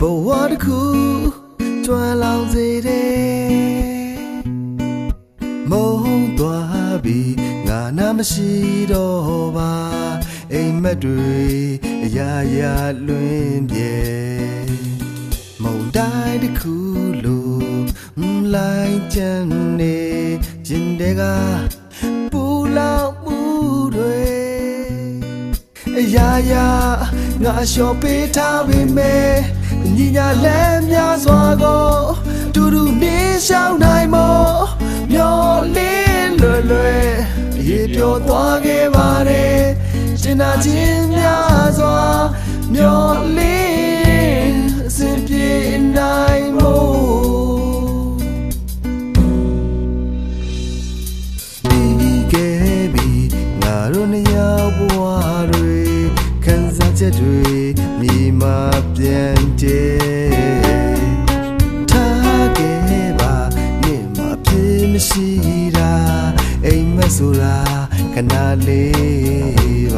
ဘဝတစ်ခုကျွမ်းလောင်စေတယ်မုန်းသွားပြီငါနာမရှိတော့ပါအိမ်မက်တွေအရာရာလွင်ပြေမုန်တိုင်းတစ်ခုလိုလိုက်ချင်နေခြင်းတွေကပူလောင်မှုတွေအရာရာ ငါလျှော်ပေးထားပေမဲ့ညီညာလဲများစွာကိုတူတူနေရှောင်းနိုင်မို့မျောလင်းလွယ်လွယ်ရေပြောသွားခဲ့ပါတယ်ရှင်နာချင်းများစွာမျောလင်းအစဉ်ပြေနိုင်မို့ပြီးခဲ့ပြီငါတို့နှစ်ယောက်ဘဝတွေ ခံစားချက်တွေမိမပြန်တည်ထားခဲ့ပါနေမဖြစ်မရှိတာအိမ်မက်ဆိုတာခဏလေးပါ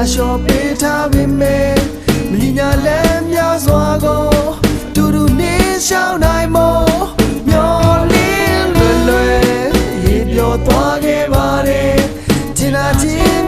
လျှော်ပေးထားပေမဲ့မညီညာလဲများစွာကိုတူတူနေရှောင်းနိုင်မို့မျောလင်းလွယ်လွယ်ရေပြောသွားခဲ့ပါတယ်ကျင်နာခြင်း